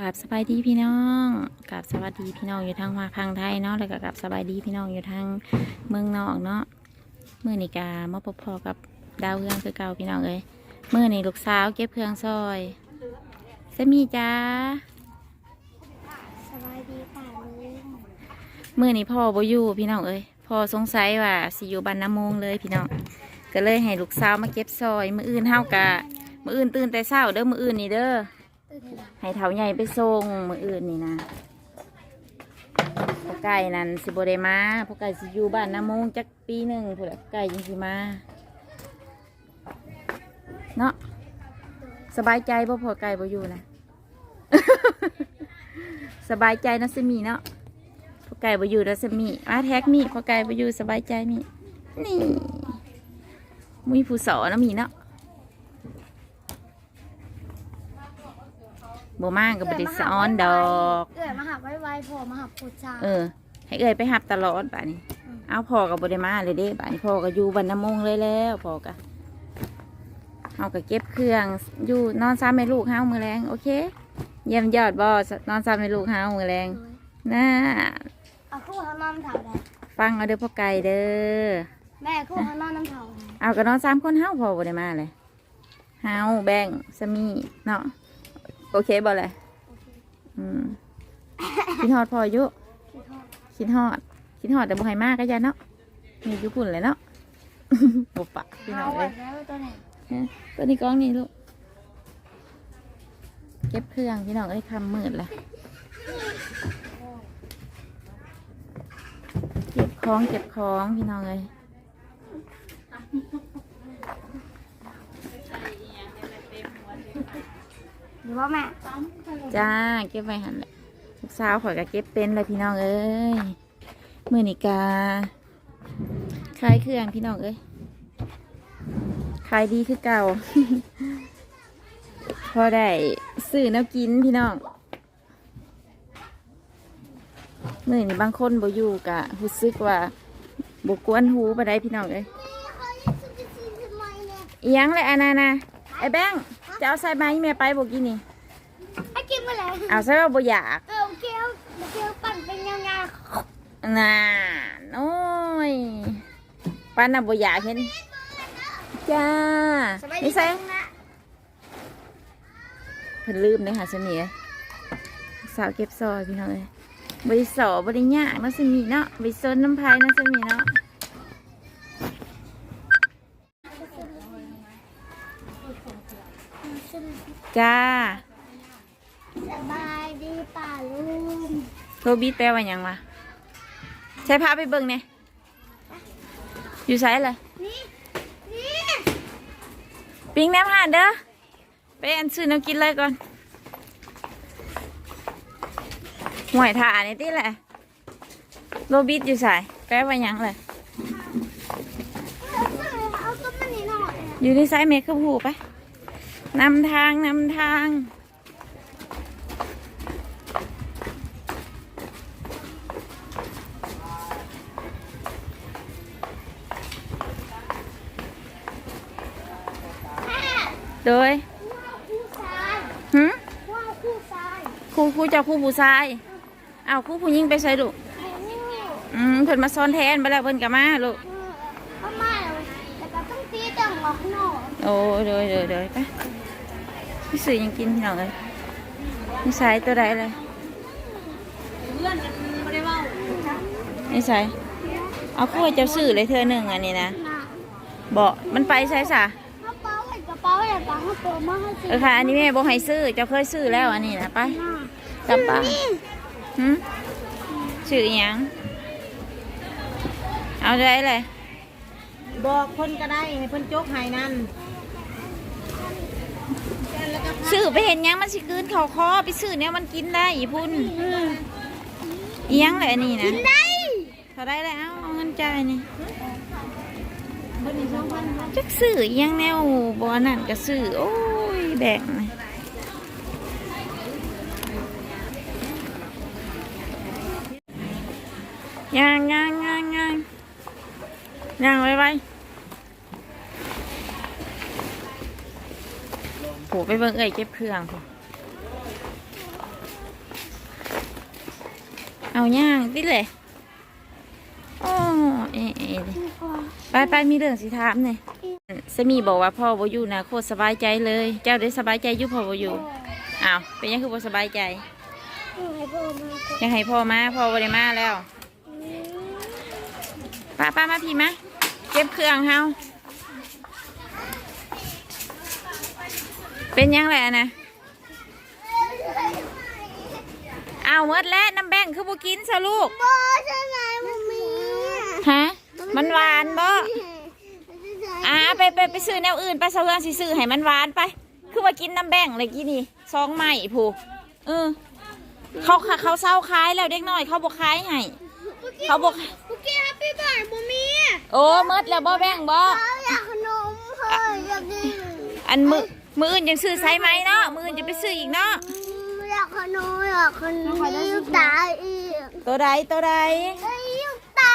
กราบสบายดีพี่น้องกราบสวัสดีพี่น้องอยู่ทางมาพังไทยเนาะแล้วก็กราบสบายดีพี่น้องอยู่ทางเมืองนอกเนาะเมื่อนิกามาพบพอกับดาวเรืองคือเก่าพี่น้องเลยเมื่อนี่ลูกสาวเก็บเครื่องซอยสมีจ้าสบายดีป่าลุงเมื่อนี่พ่อบ่อยู่พี่น้องเอ้ยพ่อสงสัยว่าสิอยู่บ้านน้ำมงเลยพี่น้องก็เลยให้ลูกสาวมาเก็บซอยมืออื่นเฮากะมืออื่นตื่นแต่เช้าเด้อมืออื่นนี่เด้อตื่นเลยนะ ให้เถาใหญ่ไปส่งมืออื่นนี่นะพวกไก่นั่นสิบได้มาพวกไก่สิอยู่บ้านน้ำมงจักปีหนึ่งพวกไก่ยังสิมาเนาะสบายใจบ่พอไก่บ่อยู่นะสบายใจนะสมีเนาะพวกไก่บ่อยู่นะสมีมาแท็กมีพวกไก่บ่อยู่สบายใจมีนี่มีผู้สอนะมีเนาะ บ่มากกับบริสอนดอก เอื้อยมาหับไว้ไว้พอมาหับปูจาเออ ให้เอ่ยไปหับตลอดป่านี้เอาพ่อกับบริมาเลยเด้ป่านี้พ่อก็อยู่วันน้ำมงเลยแล้วพ่อกะเอาก็เก็บเครื่องอยู่นอนซ้ำให้ลูกเฮามือแรงโอเค เยี่ยมยอดบอนอนซ้ำให้ลูกเฮามือแรงน่าเอาคู่เขานอนน้ำเถาได้ฟังเอาเด้อพ่อไก่เด้อแม่คู่เขานอนน้ำเถาได้เอาก็นอนซ้ำคนเฮาพ่อบริมาเลยเฮาแบ่งสมีเนาะ โอเคบ่เลยอืมคิดฮอดพ่ออยู่คิดทอดคิดฮอดคิดฮอดแต่บ่ให้มากก็อย่าเนาะมีอยู่พุ่นเลยเนาะบ่ปะพี่น้องเอาเอ้ไว้ยแล้วตัวไหนเอ้ยตัวนี้กล้องนี่ลูกเก็บเครื่องพี่น้องเอ้ยคำมืดละเก็บของเก็บของพี่น้องเอ้ย หรือว่าแม่จ้าเก็บไว้หันแหละลูกสาวข่อยก็เก็บเป็นเลยพี่น้องเอ้ยมือนิกาขายเครื่องพี่น้องเอ้ยขายดีคือเก่า พอได้ซื้อแน้ำกินพี่น้องมื่อนี้บางคนบ่อยู่กะรู้สึกว่าบกวนหูไปได้พี่น้องเอ้ยอิหยังเลยอันนั้นนะไอ้แบงค์ จะเอาใส่ไม้แม่ไปบอกกินนี่ ให้กินมาเลยเอาใส่ว่าบ่อยากเออเกี๊ยวเกี๊ยวปั่นเป็นยาวน่าโอ้ยป้านน่ะบ่อยากเห็น จ้าๆสบายดีนี่ใส่นะเพิ่นลืมเลยค่ะสมีเอ้ยสาวเก็บซอยพี่น้องเอ้ยบริสอบริยากเนาะสมีเนาะบริซนน้ำพายเนาะสมีเนาะ จ้า สบายดีป่าลุงโทบิดแปลว่าหยังวะใช้พาไปเบิ่งเนี่ยอยู่ไสเลยนี่นี่ปิ้งแนมหาเด้อไปอันซื้อน้ำกินเลยก่อนห่วยถ่านี่ติแหละโรบิดอยู่ไสแปลว่าหยังเลยเอาต้นมันนี่หน่อยอยู่ในไซส์เมคคือผูไป นำทาง นำทางแม่โดยว่าคู่ชายหึว่าคู่ชายครูครูเจะครูผู้ชายอ้าวครูผู้หญิงไปใส่ลูกโอ้อืมเพิ่นมาซ้อนแทนไปแล้วเพิ่นก็มาลูกทำไมแต่ก็ต้องตีจังหวะหน่อยโอ้เดยเดยเดยไป พี่สื่อยังกินพี่น้องเลยนี่ใส่ตัวใดเลยนี่ใส่เอาคู่ให้เจ้าสื่อเลยเธอหนึ่งอันนี้นะน่ะบอกมันไปใส่สะกระเป๋าไอ้กระเป๋าไอ้กระเป๋าเขาโตมาให้สิเออค่ะ อันนี้แม่บอกให้ซื้อ เจ้าเคยซื้อแล้วอันนี้นะไปน่ะกลับบ้านหืมซื้ออิหยังเอาได้เลย บอกคนก็ได้ให้เพิ่นจกให้นั่นแล้วก็ ซื้อไปเห็นหยังมันสิคืนเขาคอไปซื้อเนี่ยมันกินได้อีพุ่นอิหยังเลยอันนี้นะได้เขาได้แล้วเอาเอาเงินจ่ายนี่เพิ่นนี่สองพันพันจักซื้ออิหยังแนวบอนั่นก็ซื้อโอ้ยแบกนะย่างย่างย่างย่างย่างไว้ไว้ โหไปเบิ่งเอ้ยเก็บเครื่องพอย่างติเลยโอ้เอ๋เอ๋เลยไปไปมีเรื่องสิถามเนี่ยสามีบอกว่าพ่อบ่อยู่นะโคตรสบายใจเลย เจ้าได้สบายใจอยู่พ่อบ่อยู่อ้าวเป็นยังคือบ่สบายใจให้พ่อมาก่อนยังให้พ่อมาพ่อบ่ได้มาแล้วป้าป้ามาพี่มาเก็บเครื่องเฮา เป็นยังไงนะเอาวหมดแล้วน้ำแบ่งคือบ่กินซะลูกบอใช่ไหมมัมมี่ฮะมันหวานบ่อ่าไปไปไปซื้อแนวอื่นไปเสะเฮืองสิซื้อให้มันหวานไป คือว่ากินน้ำแบ่งเลยกี่นี่ซองใหม่ผูเออเขาเขาเศร้าขายแล้วเด็กน้อยเขาบอกขายให้เขาบอกคุกกี้แฮปปี้บายมัมมี่โอ้หมดแล้วบ่แบ่งบ่เขาอยากขนมเขาอยากกินอันมือ มืออื่นยังซื้อไซส์ไหมเนาะมืออื่นจะไปซื้ออีกเนาะอยากขนมอยากขนมยิ้มตาอีกตัวใดตัวใดเอ้ยยิ้มตา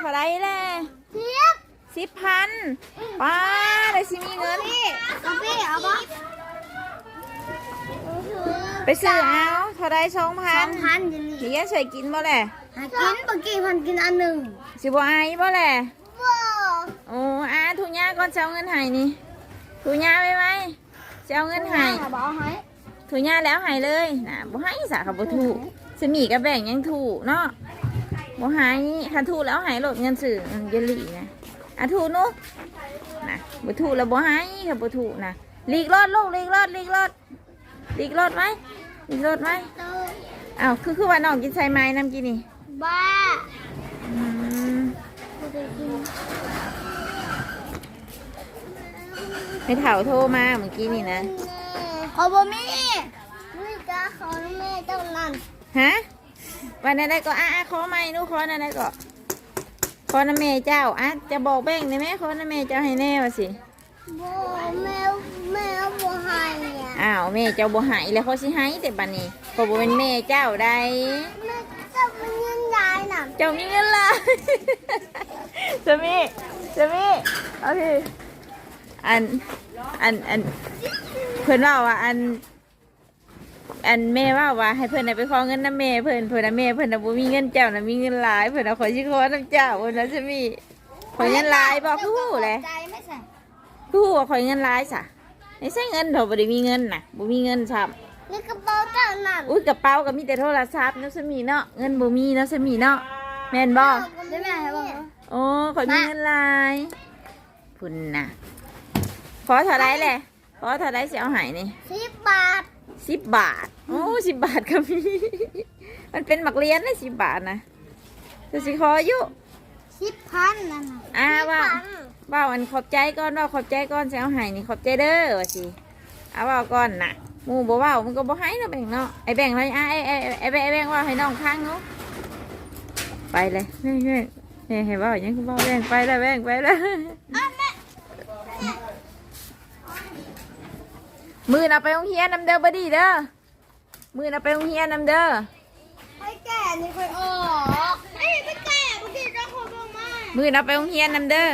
เท่าไรแหละเทียบสิบพันป้าได้สิมีเงินพี่เอาพี่เอาปะไปซื้อเอาเท่าไรสองพัสนองพันจะนี่เฮียใส่กินบ่แหละหากินเมื่อกี้พันกินอันหนึ่งสิบ่อายบ่แหละว้าโอ้อาทุญ่าก่อนจะเอาเงินให้นี่ทุญ่าไว้ไหม จะเอาเงินให้บอกให้ทุญ่าแล้วให้เลยนะบ่ให้สาขับบ่ถูกสมีกับแบ่งยังถูกเนาะบ่ให้คันถูกแล้วให้โลดเงินสื่ออืมเยลลี่นะอะถูกนุนะบ่ถูกแล้วบ่ให้ค่ะบ่ถูกนะลีกรอดลูกลีกรอดลีกรอดลีกรอดไหมลีกรอดไหมเตออ้าวคือคือว่าน้องกินใส่ไม้น้ำกินนี่บ้า อืมให้เถ่าโทรมาเมื่อกี้นี่นะเขาบอกมีนี่กาเขาแม่เจ้านั่นฮะวันนั้นได้ก็อะอะขอไม่หนูขอนั่นได้ก็ขอน้ำเมเจ้าอะจะบอกแบ่งได้ไหมขอน้ำเมเจ้าให้แน่ว่าสิบ่แม่แม่บ่ให้เนี่ยอ้าวแม่เจ้าบ่ให้แล้วเขาสิให้แต่บัดนี้ก็บ่เป็นแม่เจ้าได้แม่จะมันยังยายน่ะเจ้ามีเงินละสามีสามีเอาพี่ อันอันอันเพิ่นว่าว่าอัน อันแม่ว่าว่าให้เพิ่นน่ะไปขอเงินน้ำแม่เพิ่นเพิ่นน่ะแม่เพิ่นน่ะบ่มีเงินเจ้าน่ะมีเงินหลายเพิ่นน่ะขอสิขอน้ำเจ้าเพิ่นน่ะสามีขอเงินหลายบ่คือฮู้แหละใจไม่ใส่คือฮู้ว่าขอเงินหลายซะไม่ใช่เงินเถอะบ่ได้มีเงินน่ะบ่มีเงินซ้ำนี่กระเป๋าเจ้านั่นอุ้ยกระเป๋าก็มีแต่โทรศัพท์เนาะสามีเนาะเงินบ่มีเนาะสามีเนาะแม่นบ่ได้แม่ให้บ่โอ้ขอมีเงินหลายพุ่นน่ะข อเท่าไรแหละขอเท่าไรสิเอาใหายนี่สิบบาทสิบบาท โอ้สิบบาทก็มี มันเป็นหมักเรียนนะสิบบาทนะจะสิขออยู่สิบพันนั่นน่ะอ่าว่าสิบพันว่าวันขอบใจก่อนว่าขอบใจก่อนสิเอาใหายนี่ขอบใจเด้อว่าสิเอาว่าก่อนน่ะหมูบ่เว่ามันก็บ่ให้เนาะแบ่งเนาะไอ้แบ่งเลยอะไอ้ไอ้ไอ้แบ่งไอ้แบ่งว่าให้น้องข้างเนาะไปเลยแม่แม่แม่ให้เว่าอย่างนี้ก็เว่าแบ่งไปแล้วแบ่งไปแล้ว มือน่ะไปโรงเรียนนำเด้อบดีเด้อมือน่ะไปโรงเรียนนำเด้อไปแก่นี่ค่อยออกไอ้ยไปแก่เมื่อกี้เจ้าของบอกมามือน่ะไปโรงเรียนนำเด้อ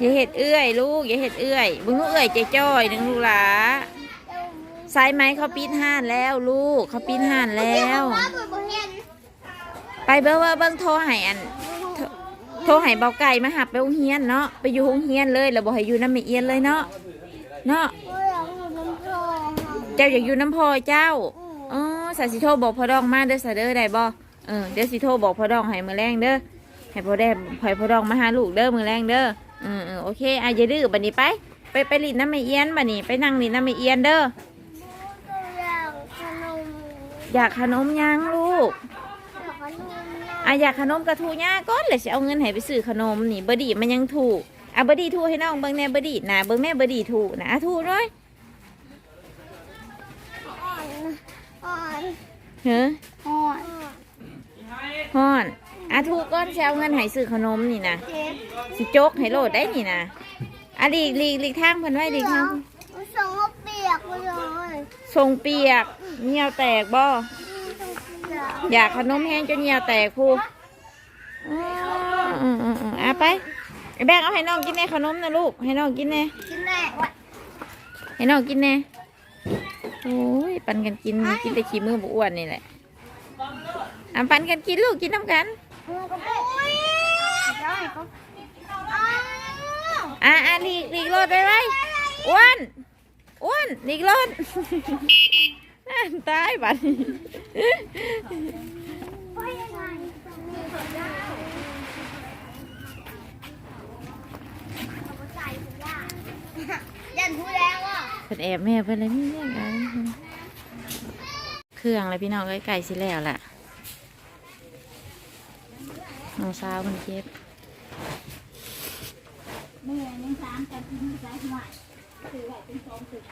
อย่าเห็ดเอื้อยลูกอย่าเห็ดเอื้อยบึงลูกเอื้อยใจจ้อยนึงลูกหลาสายไหมเขาปีนห่านแล้วลูกเขาปีนห่านแล้วว่าตัวบ่เห็นไปเบิ้งเบิ้งเบิ้งโทรให้อันโทรโทรให้เบาไก่มาหับไปโรงเรียนเนาะไปอยู่โรงเรียนเลยแล้วบอกให้อยู่น้ำไม่เอียนเลยเนาะ เนาะโอ้ยอยากอยู่น้ำโซ่เจ้าอยากอยู่น้ำพอเจ้าอ๋อสาสิโทรบอกพ่อดองมาเด้อสาเด้อได้บ่เออเดี๋ยวสิโทรบอกพ่อดองให้มือแรงเด้อให้พ่อแดงให้พ่อดองมาหาลูกเด้อมือแรงเด้อเออเออโอเคอะอย่าดื้อบัดนี้ไป ไปไปลินน้ำไม่เอียนบัดนี้ไปนั่งลินน้ำไม่เอียนเด้ออยากขนมอยากขนมยังลูกอยากขนมอะอยากขนมกระทูย่าก้อนเลยสิเอาเงินให้ไปซื้อขนมนี่บดีมันยังถูก อะบดีถูให้น้องเบิ่งแน่บดีนะเบิ่งแม่บดีถูนะอะถูด้วยอ่อนเฮ้ออ่อนฮอนอะถูก้อนสิเอาเงินให้ซื้อขนมนี่นะเจ็บสิโจกให้โหลดได้นี่นะอะหลีกหลีกหลีกทางเพิ่นไว้หลีกทางส่งเปียกเลยทรงเปียกเหนียวแตกบ่อยากขนมแห้งจนเหนียวแตกครูอ๋ออืมอืมอืมอะไป ไอ้แบงเอาให้น้องกินแน่ขนมนะลูก ให้น้องกินแน่กินได้วะให้น้องกินแน่โอ้ยปันกันกินกินแต่ขี้มือบุอ้วนนี่แหละอะปันกันกินลูกกินน้ำกันโอ้ยได้เขาอ้าวอะอะหลีกหลีกรถไปไว้อ้วนอ้วนหลีกรถอะตายบัดนี้ ไปยังไงยันพูดแล้วอะ เพิ่ นแอบแม่เพิ่นเลยมีเรื่องอะเครื่องอะไรพี่น้องเอ้ยไก่สิแล้วล่ะน้องสาวคนเจ็บเมื่อยังสามกันที่สายหัวถือไว้เป็นสองตึก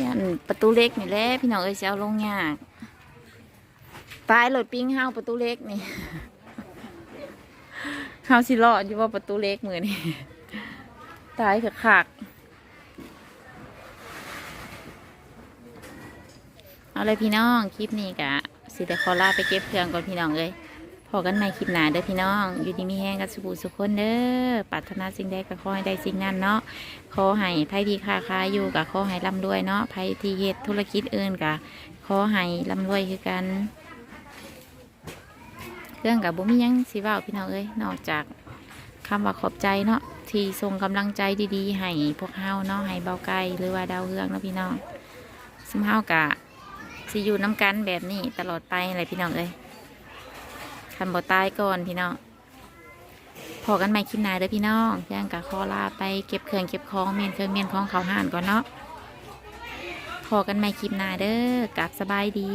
ยันประตูเล็กนี่แหละพี่น้องเอ้ยสิเอาลงยากตายรถปิ้งเฮาประตูเล็กนี่เฮาสิรอดอยู่ว่าประตูเล็กมือนี่ตายคือคัก เอาเลยพี่น้อง คลิปนี้กะสิแต่ขอลาไปเก็บเครื่องก่อนพี่น้องเลยพอกันใหม่คลิปหน้าเด้อพี่น้อง อยู่ดีมีแห้งกันสุขสุขคนเด้อปรารถนาสิ่งใดก็ขอให้ได้สิ่งนั้นเนาะขอให้ไผที่ค้าขายอยู่กับขอให้ร่ำรวยเนาะไผที่เฮ็ดธุรกิจอื่นกับขอให้ร่ำรวยคือกัน เครื่องกับบุ้มียังสิว้าพี่น้องเอ้ยนอกจากคำว่าขอบใจเนาะที่ส่งกำลังใจดีๆ ให้พวกเฮาเนาะให้เบาไกลหรือว่าดาวเฮืองเนาะพี่น้องซึ่งเฮากะ สิอยู่น้ำกันแบบนี้ตลอดไปอะไรพี่น้องเอ้ยคันบ่ตายก่อนพี่น้องพอกันใหม่คลิปหน้าเด้อพี่น้องย่างกะขอลาไปเก็บเครื่องเก็บของเมียนเครื่องเมียนของเขาห่านก่อนเนาะพอกันใหม่คลิปหน้าเด้อกลับสบายดี